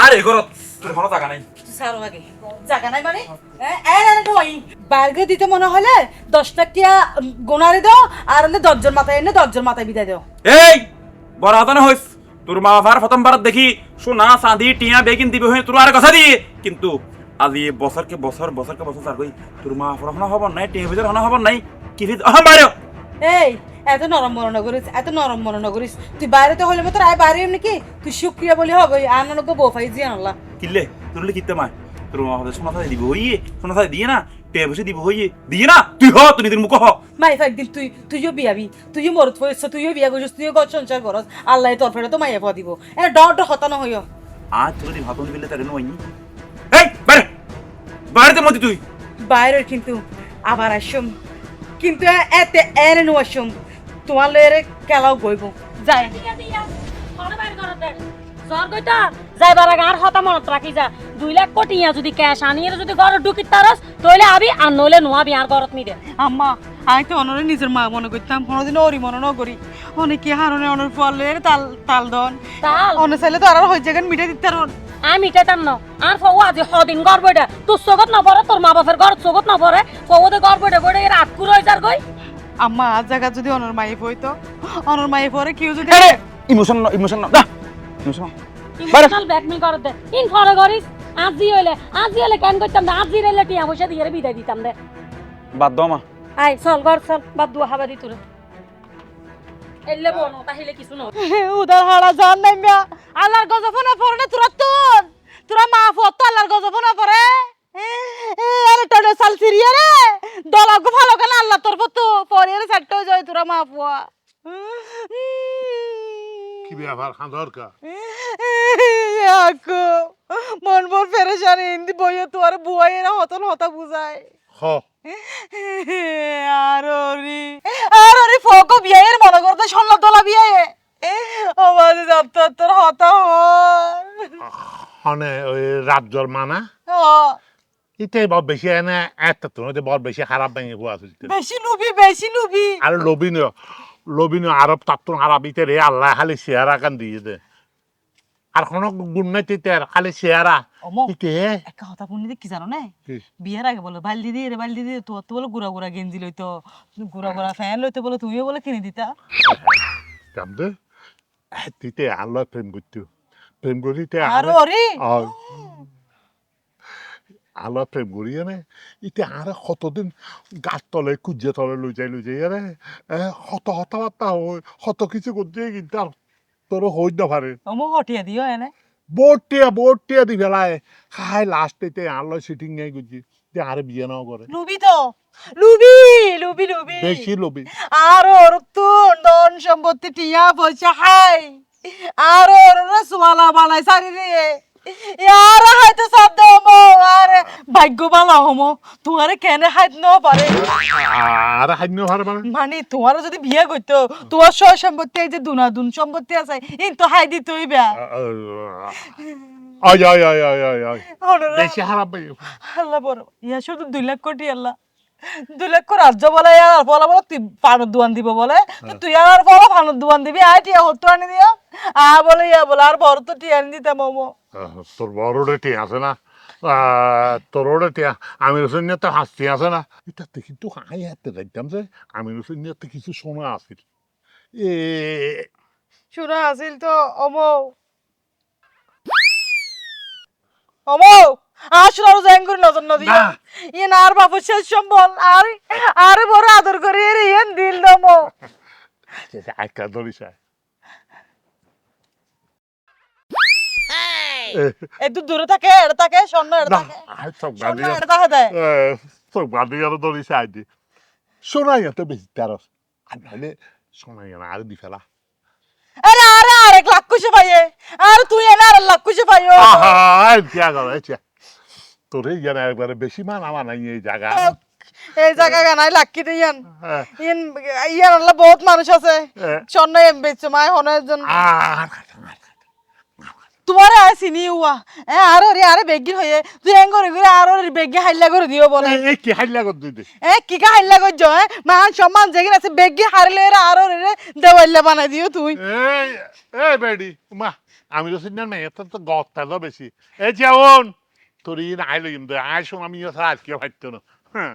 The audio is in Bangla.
আর ঘরত। তোর কোনো টাকা নাই। মানে? বার্গে দিতে মনে হলে দশ টাকিয়া গোনারে দাও আর দশজন মাথায় এনে দশজন মাথায় বিদায় দাও। এই বড় হাতানে হইস। তোর মা বাবার প্রথমবার দেখি সোনা চাঁদি টিয়া বেগিন দিবে হয়ে তোর আর কথা দিয়ে কিন্তু আজি বছরকে বছর বছরকে বছর কই তোর মা পড়াশোনা হবার নাই টিয়া ভিতর হনা হবার নাই। কি বাইরে এই এত নরম মনে করিস এত নরম মনে করিস। তুই বাইরে তো হলে মতো আয় বাইরে এমনি কি? তুই সুক্রিয়া বলে হবে আনন্দ বউ ফাই জিয়ান আল্লাহ। কিল্লে তোর কিতে মা তোর মা বাবা সোনা দিব হইয়ে সোনা দিয়ে না টিয়া বসে দিব হইয়ে। দিয়ে না তুই হ তুই নিজের মুখ হ। মাই একদিন তুই তুইও বিয়াবি তুইও মরত হয়েছ তুইও বিয়া করছিস তুইও ঘর সংসার করস আল্লাহ তোর ফেরে তো মাইয়া পাওয়া দিব। এ ডর ডর হতানো হইও। আজ তোর যদি হাতন দিলে তার নই এই বাইরে বাইরেতে মতি তুই। বাইরে কিন্তু আবার আসম কিন্তু এতে এনে নো আসম। তোমার লয়ের কেলাও গইব যাই যাইবার আগে আর হতা মনত রাখি যা। দুই লাখ কোটি ইয়া যদি ক্যাশ আনিয়ে যদি ঘরে ঢুকি তারস তইলে আবি আর নইলে নোয়াবি আর ঘরত নি দে আম্মা আমি তো অনরে নিজের মা মনে করতাম কোনোদিন ওরি মনে ন করি। অনেকে হারনে অনর ফলে তাল তাল দন। তাল? অন্য চাইলে তো আর হয়ে যাবেন মিঠে দিতে আর আমি মিটাইতাম না। আর ফও আজি হদিন ঘর বইটা তোর চোখত না পড়ে তোর মা বাপের ঘর চোখত না পড়ে ফওতে ঘর বইটা বইটা এর আটকুর হয়ে যার গই আম্মা আজ জায়গা যদি অনর মাই হইতো অনর মাই পরে কেউ যদি ইমোশন না ইমোশন না ইমোশন ইমোশনাল ব্ল্যাকমেল করত দে। ইন ফরে করিস আজি হইলে আজি হইলে কেন করতাম না আজি রেলে টিয়া পয়সা দিয়ে বিদায় দিতাম দে। বাদ দাও মা। আই চল ঘর চল বাদ দুয়া হাবা দি তোরে। এলে বনো তাহিলে কিছু নয়। উদার হাড়া জান নাই মিয়া আল্লাহর গজব না পড়ে না তোরা তুন তোরা মা ফত আল্লাহর গজব না পড়ে? আরে টনে সাল সিরিয়া রে দলাগো ভালো কেন আল্লাহ তোর ফতো পরে রে সেট হয়ে যায় তোরা মা ফুয়া কি ব্যাপার খাঁদর কা? আকো মন বল পেরেশানি হিন্দি বইয়ে তো আর বুয়াই এরা হতন হতা বুঝায় হ। আর ওরি আর ওরি ফকো বিয়ের মনে করতে সন্ন দলা বিয়ে ও বাজে যাত্রা তোর হতা হন হনে ওই রাজ্যর মানা? ইটাই বড় বেশি এনে একটা তো নইতে বড় বেশি খারাপ ভেঙে পোয়া আছে বেশি লুবি বেশি লুবি আর লবিনীয় লবিনীয় আরব তাত্তুন খারাপ ইতে রে আল্লাহ খালি চেহারা কান দিয়ে দে। আর কোনো গুণ নাই তিতে খালি চেহারা একটা কথা শুনি কি জানো না? বিয়ের আগে বলো বালদি দিয়ে রে বালদি দিয়ে তোর তো বলো গুড়া গুড়া গেঞ্জি লইতো গুড়া গুড়া ফ্যান লইতো বলো তুমিও বলে কিনে দিতা। কামদে তিতে আল্লাহ প্রেম করতো প্রেম করিতে আর আল্লাহ প্রেম করিয়ে নে। ইতে আর কতদিন গাছ তলে কুজে তলে লই যাই লই যাই রে হত হতাবার্তা হই হত কিছু করতে কিন্তু আর তোর হই না পারে হটিয়া দিও এনে। বোটিয়া বোটিয়া দি ফেলায়। খাই লাস্টেতে আল্লাহ সিটিং নেই গুজি যে আর বিয়ে নাও করে। লুবি তো। লুবি লুবি লুবি। বেশি লবি। আর ওর তো ধন সম্পত্তি টিয়া পয়সা হাই আর ওর রসমালা বানাই সারি দিয়ে ইয়ার হাইতে সব দমো আর ভাগ্য হমো তোমার কেন ন পারে আর মানে? মানে তোমার যদি বিয়ে করতো তোমার সয় সম্পত্তি এই যে দুনা দুন সম্পত্তি আছে ইন তো হাই দিতে হইবে আয় আয় আয় আয় আয় আয়। বেশি খারাপ ভাই আল্লাহ বড় ইয়া শুধু দুই লাখ কোটি আল্লাহ দুই লাখ করে রাজ্য বলে আর বলা বলো তুই পানের দোয়ান দিব বলে। তুই আর বলো পানের দোয়ান দিবি আয় টিয়া হতো আনি দিও আ বলে ইয়া বলে আর বড় তো টিয়া আনি দিতাম মোমো তোর বড় টিয়া আছে না তোর ওটা টিয়া আমি রসুন তো হাসতি আছে না এটা কিন্তু হাই হাতে দেখতাম যে আমি রসুন তো কিছু শোনা এ শুনে আসিল তো অমো অমো আর জেঙ্গুর নজর নদী না। ইয়ে আর বাবু শেষ সম্বল আর আর বড় আদর করি এর ইয়েন দিল দমো একটা ধরিস একটু দূরে থাকে এটা থাকে স্বর্ণ এটা না থাকে। আর সব স্বর্ণ এটা থাকে দেয় আরও আইডি। শোনাই এত বেশি তেরো আর নাহলে আর দি ফেলা। আরে আরে আরেক লাখ কুশে পাইয়ে। আর তুই এনে আর লাখ কুশে পাইও গেল এসে তোর এই একবারে বেশি মান আমার নাই এই জায়গা। এই জায়গা গানাই লাক্কি দিয়ান। ইন ইয়ার আল্লাহ বহুত মানুষ আছে। স্বর্ণ এম বেচছে মায় হনের জন্য আর তোমার আয় চিনি উয়া। এ আরও রে আরে বেগি হয়ে তুই এং করে করে আরও রে বেগি হাইলা করে দিও বলে। এই কি হাইলা কর দুই দে এ কি কা হাইলা কর জয় মান সম্মান যেগিন আছে বেগি হারলে এরা আরও রে দেওয়াইলা বানাই দিও তুই। এই এই বেডি মা আমি তো সিনার মেয়ে তোর তো গত্তা তো বেশি। এই যেমন তোর ইন আইলো কিন্তু আয় শোন আমি আজকে ভাবতো না। হ্যাঁ।